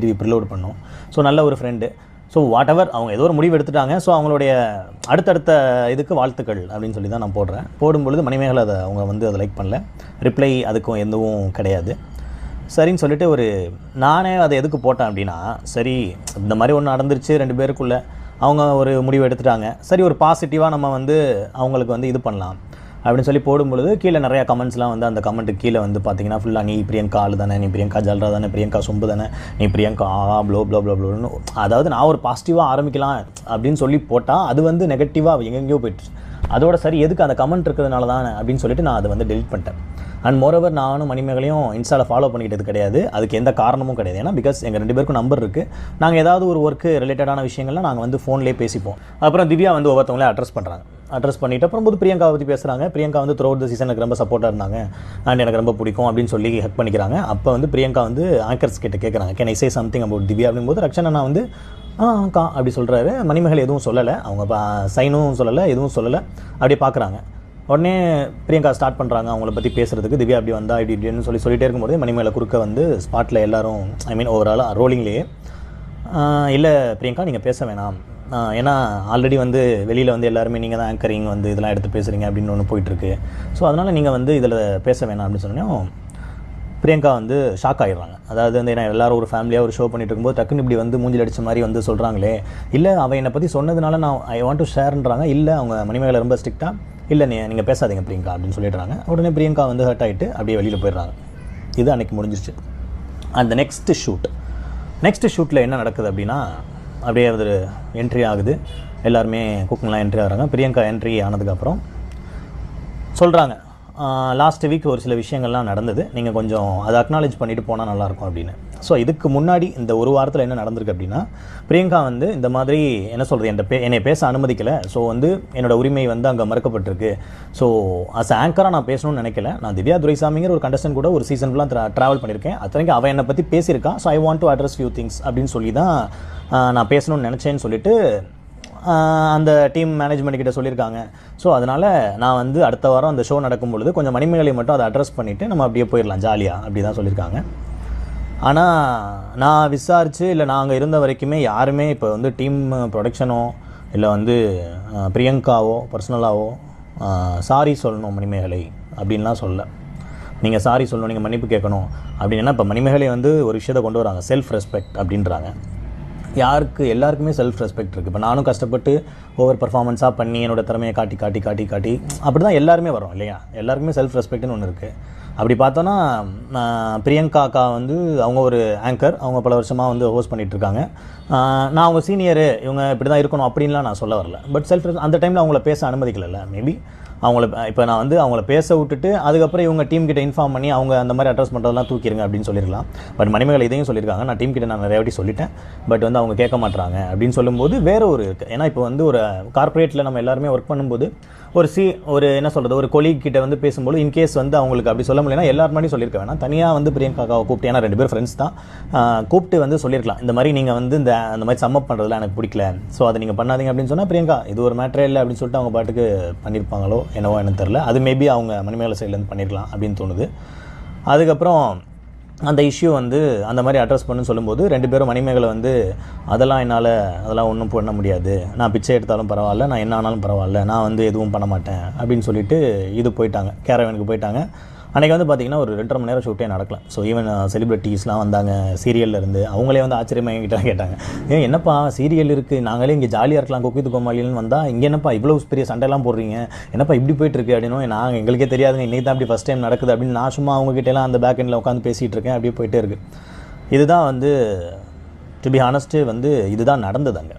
Vijay TV ப்ரிலோட் பண்ணோம். So நல்ல ஒரு ஃப்ரெண்டு ஸோ வாட் எவர் அவங்க ஏதோ ஒரு முடிவு எடுத்துட்டாங்க. ஸோ அவங்களுடைய அடுத்தடுத்த இதுக்கு வாழ்த்துக்கள் அப்படின்னு சொல்லி தான் நான் போடுறேன். போடும்பொழுது மணிமேகலை அதை அவங்க வந்து அதை லைக் பண்ணல. ரிப்ளை அதுக்கும் எதுவும் கிடையாது. சரின்னு சொல்லிட்டு ஒரு நானே அதை எதுக்கு போட்டேன் அப்படின்னா சரி இந்த மாதிரி ஒன்று நடந்துருச்சு ரெண்டு பேருக்குள்ளே. அவங்க ஒரு முடிவு எடுத்துட்டாங்க. சரி ஒரு பாசிட்டிவாக நம்ம வந்து அவங்களுக்கு வந்து இது பண்ணலாம். அப்படின்னு சொல்லி போடும்பொழுது கீழே நிறையா கமெண்ட்ஸ்லாம் வந்து அந்த கமெண்ட்டுக்கு கீழே வந்து பார்த்தீங்கன்னா ஃபுல்லாக நீ பிரியங்கா ஆள் தானே நீ பிரியங்கா ஜல்ரா தானே பிரியங்கா சொம்பு தானே நீ பிரியங்கா ஆ ப்ளோ ப்ளோ ப்ளோ ப்ளோன்னு அதாவது நான் ஒரு பாசிட்டிவாக ஆரம்பிக்கலாம் அப்படின்னு சொல்லி போட்டால் அது வந்து நெகட்டிவாக எங்கெங்கேயோ போயிடுச்சு. அதோட சரி எதுக்கு அந்த கமெண்ட் இருக்கிறதுனால தானே அப்படின்னு சொல்லிட்டு நான் அதை வந்து டெலிட் பண்ணிட்டேன். அண்ட் மோரோவர் நானும் மணிமேகலையும் இன்ஸ்டாவில் ஃபாலோ பண்ணிக்கிட்டது கிடையாது. அதுக்கு எந்த காரணமும் கிடையாது. ஏன்னா பிகாஸ் எங்கள் ரெண்டு பேருக்கும் நம்பர் இருக்குது நாங்கள் ஏதாவது ஒரு ஒர்க்கு ரிலேட்டடான விஷயங்கள்லாம் நாங்கள் வந்து ஃபோன்லேயே பேசிப்போம். அப்புறம் திவ்யா வந்து ஒவ்வொருத்தவங்களே அட்ரஸ் பண்ணுறாங்க அட்ரஸ் பண்ணிட்டு அப்புறம் போது பிரியங்கா பற்றி பேசுகிறாங்க பிரியங்கா வந்து த்ரூ த சீசன் எனக்கு ரொம்ப சப்போர்ட்டாக இருந்தாங்க. அண்ட் எனக்கு ரொம்ப பிடிக்கும் அப்படின்னு சொல்லி ஹெக் பண்ணிக்கிறாங்க. அப்போ வந்து பிரியங்கா வந்து ஆங்கர்ஸ் கிட்ட கேட்குறாங்க can I say something about Divya? அப்படிங்கும்போது ரக்ஷனா நான் வந்து ஆ கா அப்படி சொல்கிறாரு மணிமகள் எதுவும் சொல்லலை. அவங்க சைனும் சொல்லலை எதுவும் சொல்லலை. அப்படியே பார்க்குறாங்க உடனே பிரியங்கா ஸ்டார்ட் பண்ணுறாங்க அவங்கள பற்றி பேசுறதுக்கு திவ்யா அப்படி வந்தா இப்படி இப்படின்னு சொல்லி சொல்லிகிட்டே இருக்கும்போது மணிமேலை குறுக்க வந்து ஸ்பாட்டில் எல்லோரும் ஐ மீன் ஓவராலாக ரோலிங்லேயே இல்லை பிரியங்கா நீங்கள் பேச வேணாம். ஏன்னா ஆல்ரெடி வந்து வெளியில் வந்து எல்லாருமே நீங்கள் தான் ஆங்கரிங் வந்து இதெல்லாம் எடுத்து பேசுகிறீங்க அப்படின்னு ஒன்று போயிட்டுருக்கு. ஸோ அதனால் நீங்கள் வந்து இதில் பேச வேணாம் அப்படின்னு சொன்னோம் பிரியங்கா வந்து ஷாக் ஆகிடுறாங்க அதாவது வந்து ஏன்னா எல்லாரும் ஒரு ஃபேமிலியாக ஒரு ஷோ பண்ணிட்டு இருக்கும்போது டக்குன்னு இப்படி வந்து மூஞ்சில் அடித்த மாதிரி வந்து சொல்கிறாங்களே இல்லை அவள் என்னை பற்றி சொன்னதுனால நான் ஐ வாண்ட் டு ஷேர்ன்றாங்க இல்லை அவங்க மணிமேகலை ரொம்ப ஸ்ட்ரிக்டாக இல்லை நீ நீங்கள் பேசாதீங்க பிரியங்கா அப்படின்னு சொல்லிடுறாங்க. உடனே பிரியங்கா வந்து ஹர்ட் ஆகிட்டு அப்படியே வெளியில் போயிடுறாங்க. இது அன்னைக்கு முடிஞ்சிருச்சு. அந்த நெக்ஸ்ட்டு ஷூட் நெக்ஸ்ட் ஷூட்டில் என்ன நடக்குது அப்படின்னா அப்படியே அது என்ட்ரி ஆகுது. எல்லாருமே குக்கிங்லாம் என்ட்ரி ஆகிறாங்க பிரியங்கா என்ட்ரி ஆனதுக்கப்புறம் சொல்கிறாங்க லாஸ்ட் வீக் ஒரு சில விஷயங்கள்லாம் நடந்தது. நீங்கள் கொஞ்சம் அதை அக்னாலேஜ் பண்ணிவிட்டு போனால் நல்லாயிருக்கும் அப்படின்னு. ஸோ இதுக்கு முன்னாடி இந்த ஒரு வாரத்தில் என்ன நடந்திருக்கு அப்படின்னா பிரியங்கா வந்து இந்த மாதிரி என்ன சொல்கிறது என் பே என்னை பேச அனுமதிக்கலை. ஸோ வந்து என்னோட உரிமை வந்து அங்கே மறுக்கப்பட்டிருக்கு. ஸோ அஸ் ஆங்கராக நான் பேசணும்னு நினைக்கல. நான் திவ்யா துரைசாமிங்கிற ஒரு கண்டஸ்டன் கூட ஒரு சீசன் ஃபுல்லாக ட்ராவல் பண்ணியிருக்கேன் அத்தனைக்கு அவன் என்னை பற்றி பேசியிருக்கான் so I want to address few things அப்படின்னு சொல்லி தான் நான் பேசணும்னு நினச்சேன்னு சொல்லிட்டு அந்த டீம் மேனேஜ்மெண்ட் கிட்ட சொல்லியிருக்காங்க. ஸோ அதனால் நான் வந்து அடுத்த வாரம் அந்த ஷோ நடக்கும் பொழுது கொஞ்சம் மணிமேகலை மட்டும் அதை அட்ரஸ் பண்ணிவிட்டு நம்ம அப்படியே போயிடலாம் ஜாலியாக அப்படி தான் சொல்லியிருக்காங்க. ஆனால் நான் விசாரித்து இல்லை நாங்கள் இருந்த வரைக்குமே யாருமே இப்போ வந்து டீம் ப்ரொடக்ஷனோ இல்லை வந்து பிரியங்காவோ பர்சனலாகவோ சாரி சொல்லணும் மணிமேகலை அப்படின்லாம் சொல்ல. நீங்கள் சாரி சொல்லணும் நீங்கள் மன்னிப்பு கேட்கணும் அப்படின்னா இப்போ மணிமேகலை வந்து ஒரு விஷயத்தை கொண்டு வராங்க. செல்ஃப் ரெஸ்பெக்ட் அப்படின்றாங்க. யாருக்கு எல்லாருக்குமே செல்ஃப் ரெஸ்பெக்ட் இருக்குது இப்போ நானும் கஷ்டப்பட்டு ஓவர் பர்ஃபார்மன்ஸாக பண்ணி என்னோடய திறமையை காட்டி காட்டி காட்டி காட்டி அப்படி தான் எல்லாருமே வரும் இல்லையா? எல்லாருக்குமே செல்ஃப் ரெஸ்பெக்ட்னு ஒன்று இருக்குது அப்படி பார்த்தோன்னா பிரியங்கா அக்கா வந்து அவங்க ஒரு ஆங்கர் அவங்க பல வருஷமாக வந்து ஹோஸ்ட் பண்ணிகிட்ருக்காங்க இருக்காங்க. நான் அவங்க சீனியரு இவங்க இப்படி தான் இருக்கணும் அப்படின்லாம் நான் சொல்ல வரல. பட் செல்ஃப் அந்த டைமில் அவங்கள பேச அனுமதிக்கல மேபி அவங்கள இப்போ நான் வந்து அவங்கள பேச விட்டுட்டு அதுக்கப்புறம் இவங்க டீம் கிட்ட இன்ஃபார்ம் பண்ணி அவங்க அந்த மாதிரி அட்ரஸ் பண்ணுறதெல்லாம் தூக்கிடுங்க அப்படின்னு சொல்லியிருக்கலாம். பட் மணிமேகலை இதையும் சொல்லியிருக்காங்க. நான் டீம் கிட்ட நான் நிறைய வாட்டி சொல்லிட்டேன். பட் வந்து அவங்க கேட்க மாட்றாங்க அப்படின்னு சொல்லும்போது வேற ஒரு ஏன்னா இப்போ வந்து ஒரு கார்ப்பரேட்டில் நம்ம எல்லாருமே ஒர்க் பண்ணும்போது ஒரு சி ஒரு என்ன சொல்கிறது ஒரு கொலீக் கிட்ட வந்து பேசும்போது இன்கேஸ் வந்து அவங்களுக்கு அப்படி சொல்ல முடியலன்னா எல்லார் மாதிரி சொல்லியிருக்க வேணாம். தனியாக வந்து பிரியங்காவை கூப்பிட்டு ஏன்னா ரெண்டு பேர் ஃப்ரெண்ட்ஸ் தான். கூப்பிட்டு வந்து சொல்லியிருக்கலாம். இந்த மாதிரி நீங்கள் வந்து இந்த அந்த மாதிரி சம்மப் பண்ணுறதுல எனக்கு பிடிக்கல. ஸோ அதை நீங்கள் பண்ணாதீங்க அப்படின்னு சொன்னால் பிரியங்கா இது ஒரு மேட்ரே இல்லை அப்படின்னு சொல்லிட்டு அவங்க பாட்டுக்கு பண்ணியிருப்பாங்களோ என்னவோ எனக்கு தெரில அது மேபி அவங்க மணிமேகலை சைட்லேருந்து பண்ணியிருக்கலாம் அப்படின்னு தோணுது. அதுக்கப்புறம் அந்த இஷ்யூ வந்து அந்த மாதிரி அட்ரஸ் பண்ணுன்னு சொல்லும்போது ரெண்டு பேரும் மணிமேகலை வந்து அதெல்லாம் என்னால் அதெல்லாம் ஒன்றும் பண்ண முடியாது. நான் பிச்சை எடுத்தாலும் பரவாயில்ல நான் என்ன ஆனாலும் பரவாயில்ல. நான் வந்து எதுவும் பண்ண மாட்டேன். அப்படின்னு சொல்லிட்டு இது போயிட்டாங்க. கேரவனுக்கு போயிட்டாங்க. அன்றைக்கி வந்து பார்த்திங்கன்னா ஒரு ரெண்டரை மணி நேரம் ஷூட்டே நடக்கல. ஸோ ஈவன் செலிபிரிட்டிஸ்லாம் வந்தாங்க சீரியல்ல இருந்து அவங்களே வந்து ஆச்சரியமாக எங்கிட்ட கேட்டாங்க. ஏன் என்னப்பா சீரியல் இருக்குது நாங்களே இங்கே ஜாலியாக இருக்கலாம் கொக்கித்து கோமாளின்னு வந்தால் இங்கே என்னப்பா இவ்வளோ பெரிய சண்டைலாம் போடுறீங்க? என்னப்பா இப்படி போயிட்டுருக்கு அப்படின்னு நாங்கள் எங்களுக்கே தெரியாதுங்க இன்றைக்கி தான் அப்படி ஃபஸ்ட் டைம் நடக்குது அப்படின்னு நான் சும்மா அவங்ககிட்டலாம் அந்த பேக் எண்டில் உட்காந்து பேசிகிட்டு இருக்கேன் அப்படியே போயிட்டே இருக்குது இதுதான் வந்து டு பி ஹானஸ்ட்டு வந்து இதுதான் நடந்தது அங்கே.